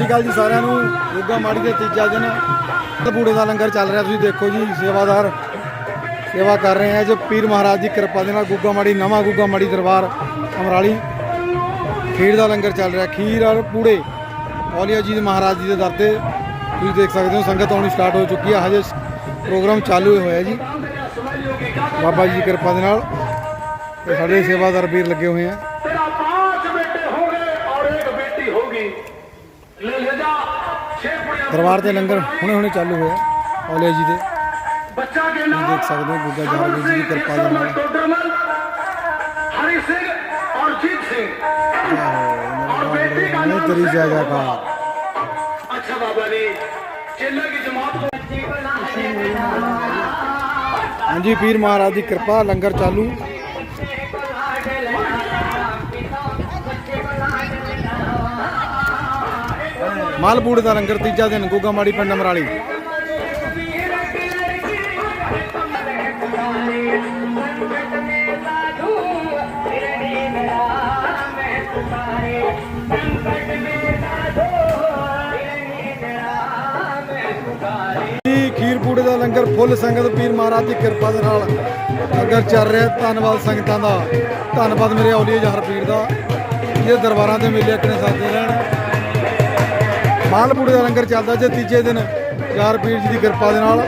ਸਤਿ ਸ਼੍ਰੀ ਅਕਾਲ ਜੀ ਸਾਰਿਆਂ ਨੂੰ। ਗੁੱਗਾ ਮਾੜੀ ਦੇ ਤੀਜਾ ਦਿਨ। ਤਪੂੜੇ ਦਾ ਲੰਗਰ ਚੱਲ ਰਿਹਾ, ਤੁਸੀਂ ਦੇਖੋ ਜੀ, ਸੇਵਾਦਾਰ ਸੇਵਾ ਕਰ ਰਹੇ ਹੈ ਜੋ ਪੀਰ ਮਹਾਰਾਜ ਦੀ ਕਿਰਪਾ ਦੇ ਨਾਲ ਗੁੱਗਾ ਮਾੜੀ, ਨਵਾਂ ਗੁੱਗਾ ਮਾੜੀ ਦਰਬਾਰ ਅਮਰਾਲੀ ਖੀਰ ਦਾ ਲੰਗਰ ਚੱਲ ਰਿਹਾ। ਖੀਰ ਔਰ ਪੂੜੇ ਔਲੀਆ ਜੀ ਦੇ ਮਹਾਰਾਜ ਜੀ ਦੇ ਦਰ ਤੇ ਤੁਸੀਂ ਦੇਖ ਸਕਦੇ ਹੋ, ਸੰਗਤ ਆਉਣੀ ਸਟਾਰਟ ਹੋ ਚੁੱਕੀ ਹੈ ਹਜੇ ਪ੍ਰੋਗਰਾਮ ਚਾਲੂ ਹੋਇਆ ਜੀ। ਬਾਬਾ ਜੀ ਦੀ ਕਿਰਪਾ ਦੇ ਨਾਲ ਸਾਡੇ ਸੇਵਾਦਾਰ ਵੀਰ ਲੱਗੇ ਹੋਏ ਆ। ਦਰਬਾਰ ਦੇ ਲੰਗਰ ਹੁਣੇ ਹੁਣੇ ਚਾਲੂ ਹੋਇਆ ਔਲੇ ਜੀ ਦੇ। ਬੱਚਾ ਕੇ ਨਾਮ ਦੇਖ ਸਕਦੇ ਹੋ ਗੁੱਗਾ ਜਹਾਰ ਜੀ ਦੀ ਕਿਰਪਾ ਦੇ ਨਾਲ। ਹਰੀ ਸਿੰਘ ਔਰ ਜੀਤ ਸਿੰਘ। ਔਰ ਬੇਟੀ ਦਾ ਦਾ ਅੱਛਾ ਬਾਬਾ ਜੀ ਚੇਲਾ ਦੀ ਜਮਾਤ ਕੋ ਹਾਂਜੀ ਪੀਰ ਮਹਾਰਾਜ ਦੀ ਕਿਰਪਾ ਲੰਗਰ ਚਾਲੂ। ਮਾਲਪੂੜੇ ਦਾ ਲੰਗਰ ਤੀਜਾ ਦਿਨ ਗੋਗਾ ਮਾੜੀ ਪਿੰਡ ਅਮਰਾਲੀ। ਜੀ ਖੀਰ ਪੂੜੇ ਦਾ ਲੰਗਰ ਫੁੱਲ ਸੰਗਤ ਪੀਰ ਮਹਾਰਾਜ ਦੀ ਕਿਰਪਾ ਦੇ ਨਾਲ ਲੰਗਰ ਚੱਲ ਰਿਹਾ ਧੰਨਵਾਦ ਸੰਗਤਾਂ ਦਾ। ਧੰਨਵਾਦ ਮੇਰੇ ਔਲੀਏ ਜਹਰ ਪੀਰ ਦਾ। ਇਹ ਦਰਬਾਰਾਂ ਦੇ ਮੇਲੇ ਆਪਣੇ ਸਾਥੀ ਰਹਿਣ। ਮਾਲਪੂੜੇ ਦਾ ਲੰਗਰ ਚੱਲਦਾ ਜੇ ਤੀਜੇ ਦਿਨ। ਚਾਰ ਪੀਰ ਜੀ ਦੀ ਕਿਰਪਾ ਦੇ ਨਾਲ।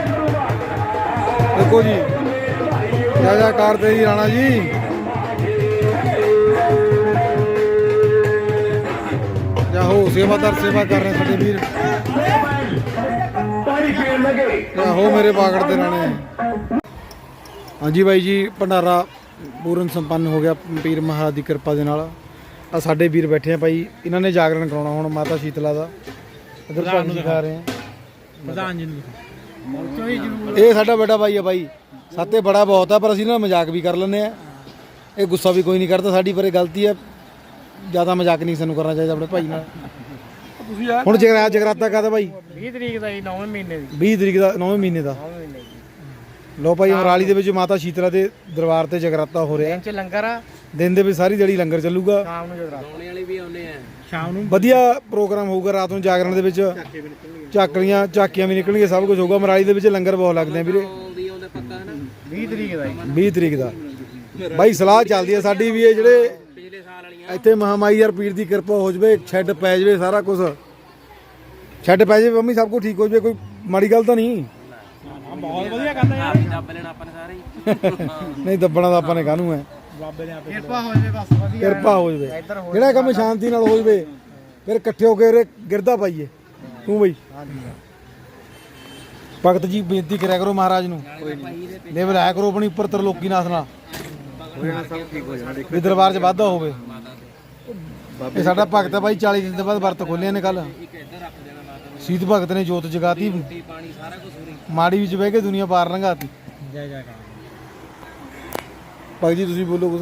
ਦੇਖੋ ਜੀ। ਜੈ ਜੈਕਾਰ ਤੇ ਜੀ ਰਾਣਾ ਜੀ। ਜਾਹੋ, ਸੇਵਾਦਾਰ ਸੇਵਾ ਕਰ ਰਹੇ ਸਾਡੇ ਵੀਰ। ਜਾਹੋ, ਮੇਰੇ ਬਾਗੜ ਦੇ ਰਾਣੇ। ਹਾਂਜੀ ਬਾਈ ਜੀ, ਭੰਡਾਰਾ ਪੂਰਨ ਸੰਪੰਨ ਹੋ ਗਿਆ ਪੀਰ ਮਹਾਰਾਜ ਦੀ ਕਿਰਪਾ ਦੇ ਨਾਲ। ਆ ਸਾਡੇ ਵੀਰ ਬੈਠੇ ਆ ਭਾਈ ਇਹਨਾਂ ਨੇ ਜਾਗਰਣ ਕਰਾਉਣਾ ਹੁਣ ਮਾਤਾ ਸ਼ੀਤਲਾ ਦਾ। ਇਧਰ ਭਾਜੀ ਦਿਖਾ ਰਹੇ ਆ ਪ੍ਰਧਾਨ ਜੀ ਨੂੰ ਇਹ ਸਾਡਾ ਬੇਟਾ ਭਾਈ ਆ ਭਾਈ ਸਾਤੇ ਬੜਾ ਬਹੁਤ ਆ ਪਰ ਅਸੀਂ ਨਾ ਮਜ਼ਾਕ ਵੀ ਕਰ ਲੈਂਦੇ ਆ। ਇਹ ਗੁੱਸਾ ਵੀ ਕੋਈ ਨਹੀਂ ਕਰਦਾ ਸਾਡੀ ਪਰ ਇਹ ਗਲਤੀ ਹੈ ਜ਼ਿਆਦਾ ਮਜ਼ਾਕ ਨਹੀਂ ਸਾਨੂੰ ਕਰਨਾ ਚਾਹੀਦਾ ਆਪਣੇ ਭਾਈ ਨਾਲ। ਤੁਸੀਂ ਹੁਣ ਜਗਰਾ ਜਗਰਾਤਾ ਕਾਦਾ ਭਾਈ 20 ਤਰੀਕ ਦਾ ਜੀ 9ਵੇਂ ਮਹੀਨੇ ਦੀ। 20 ਤਰੀਕ ਦਾ 9ਵੇਂ ਮਹੀਨੇ ਦਾ 9ਵੇਂ ਮਹੀਨੇ ਦੀ। ਲੋ ਭਾਈ ਅਮਰਾਲੀ ਦੇ ਵਿੱਚ ਮਾਤਾ ਸ਼ੀਤਲਾ ਦੇ ਦਰਬਾਰ ਤੇ ਜਗਰਾਤਾ ਹੋ ਰਿਹਾ। ਦਿਨ ਚ ਲੰਗਰ ਆ। ਦਿਨ ਦੇ ਵਿੱਚ ਸਾਰੀ ਦਿਹਾੜੀ ਲੰਗਰ ਚੱਲੂਗਾ। ਸ਼ਾਮ ਨੂੰ ਜਗਰਾ ਸੋਨੇ ਵਾਲੇ ਵੀ ਆਉਨੇ ਆ। ਸ਼ਾਮ ਨੂੰ। ਵਧੀਆ ਪ੍ਰੋਗਰਾਮ ਹੋਊਗਾ ਰਾਤ ਨੂੰ ਜਾਗਰਣ ਦੇ ਵਿੱਚ। ਝਾਕਰੀਆਂ ਝਾਕੀਆਂ ਵੀ ਨਿਕਲਣਗੀਆਂ ਸਭ ਕੁਝ ਹੋਊਗਾ। ਮਰਾਲੀ ਦੇ ਵਿੱਚ ਲੰਗਰ ਬਹੁਤ ਲੱਗਦੇ ਆ ਵੀਰੇ। 20 ਤਰੀਕ ਦਾ। ਜੀ 20 ਤਰੀਕ ਦਾ। ਬਾਈ ਸਲਾਹ ਚੱਲਦੀ ਹੈ ਸਾਡੀ ਵੀ ਇਹ ਜਿਹੜੇ ਪਿਛਲੇ ਸਾਲ ਵਾਲੀਆਂ। ਇੱਥੇ ਮਹਾਮਾਈ ਯਾਰ ਪੀਰ ਦੀ ਕਿਰਪਾ ਹੋ ਜਵੇ ਛੱਡ ਪੈ ਜਵੇ ਸਾਰਾ ਕੁਝ ਛੱਡ ਪੈ ਜਵੇ ਮੰਮੀ ਸਭ ਕੁਝ ਠੀਕ ਹੋ ਜਵੇ ਕੋਈ ਮਾੜੀ ਗੱਲ ਤਾਂ ਨਹੀਂ। ਬਹੁਤ ਵਧੀਆ ਗੱਲ ਹੈ ਯਾਰ। ਦੱਬ ਲੈਣਾ ਆਪਾਂ ਨੇ ਸਾਰੇ ਹੀ। ਨਹੀਂ ਦੱਬਣਾ ਤਾਂ ਆਪਾਂ ਨੇ ਕਾਹਨੂੰ ਹੈ? ਬਾਬੇ ਨੇ ਆਪੇ ਕਿਰਪਾ ਹੋ ਜਾਵੇ ਬਸ ਵਧੀਆ ਕਿਰਪਾ ਹੋ ਜਵੇ। ਜਿਹੜਾ ਕੰਮ ਸ਼ਾਂਤੀ ਨਾਲ ਹੋ ਜਵੇ ਫਿਰ ਇਕੱਠੇ ਹੋ ਕੇ ਉਰੇ ਗਿਰਦਾ ਪਾਈਏ। ਤੂੰ ਬਈ। ਭਗਤ ਜੀ ਬੇਨਤੀ ਕਰਿਆ ਕਰੋ ਮਹਾਰਾਜ ਨੂੰ। ਲੈ ਬੁਲਾਇਆ ਕਰੋ ਆਪਣੀ ਉੱਪਰ ਤਰਲੋਕੀ ਨਾਥ ਨਾਲ ਵੀ ਦਰਬਾਰ 'ਚ ਵਾਧਾ ਹੋਵੇ। ਇਹ ਸਾਡਾ ਭਗਤ ਹੈ ਬਾਈ 40 ਦਿਨ ਦੇ ਬਾਅਦ ਵਰਤ ਖੋਲਿਆ ਨੇ ਕੱਲ ਸੀਤ ਭਗਤ ਨੇ ਜੋਤ ਜਗਾਤੀ। ਮਾੜੀ ਵਿੱਚ ਬਹਿ ਕੇ ਦੁਨੀਆ ਪਾਰ ਲੰਘਾਤੀ। ਜੈ ਜੈ ਭਾਈ ਜੀ ਤੁਸੀਂ ਬੋਲੋ ਕੁਛ।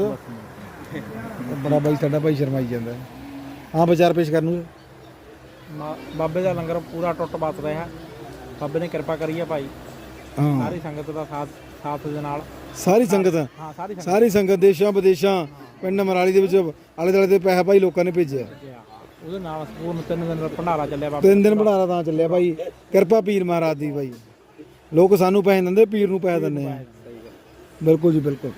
ਬੜਾ ਬਾਈ ਸਾਡਾ ਭਾਈ ਸ਼ਰਮਾਈ ਜਾਂਦਾ। ਹੈ। ਹਾਂ ਵਿਚਾਰ ਪੇਸ਼ ਕਰਨ ਨੂੰ। ਬਾਬੇ ਦਾ ਲੰਗਰ ਪੂਰਾ ਟੁੱਟ ਬਸ ਰਿਹਾ। ਬਾਬੇ ਨੇ ਕਿਰਪਾ ਕਰੀ ਆ ਭਾਈ। ਹਾਂ। ਸਾਰੀ ਸੰਗਤ ਦਾ ਸਾਥ ਸਾਥ ਦੇ ਨਾਲ। ਸਾਰੀ ਸੰਗਤ। ਹਾਂ ਸਾਰੀ ਸੰਗਤ। ਸਾਰੀ ਸੰਗਤ ਦੇਸ਼ਾਂ ਵਿਦੇਸ਼ਾਂ ਪਿੰਡ ਮਰਾਲੀ ਦੇ ਵਿੱਚ ਆਲੇ ਦੁਆਲੇ ਦੇ ਪੈਸਾ ਭਾਈ ਲੋਕਾਂ ਨੇ ਭੇਜਿਆ। ਉਹਦੇ ਨਾਲ ਪੂਰਨ ਤਿੰਨ ਦਿਨ ਭੰਡਾਰਾ ਚੱਲਿਆ ਬਾਬੇ। ਤਿੰਨ ਦਿਨ ਬਣਾ ਤਾਂ ਚੱਲਿਆ ਭਾਈ। ਕਿਰਪਾ ਪੀਰ ਮਹਾਰਾਜ ਦੀ ਭਾਈ। ਲੋਕ ਸਾਨੂੰ ਪੈਸੇ ਦਿੰਦੇ ਪੀਰ ਨੂੰ ਪੈਸੇ ਦਿੰਦੇ ਆ। ਬਿਲਕੁਲ ਜੀ ਬਿਲਕੁਲ।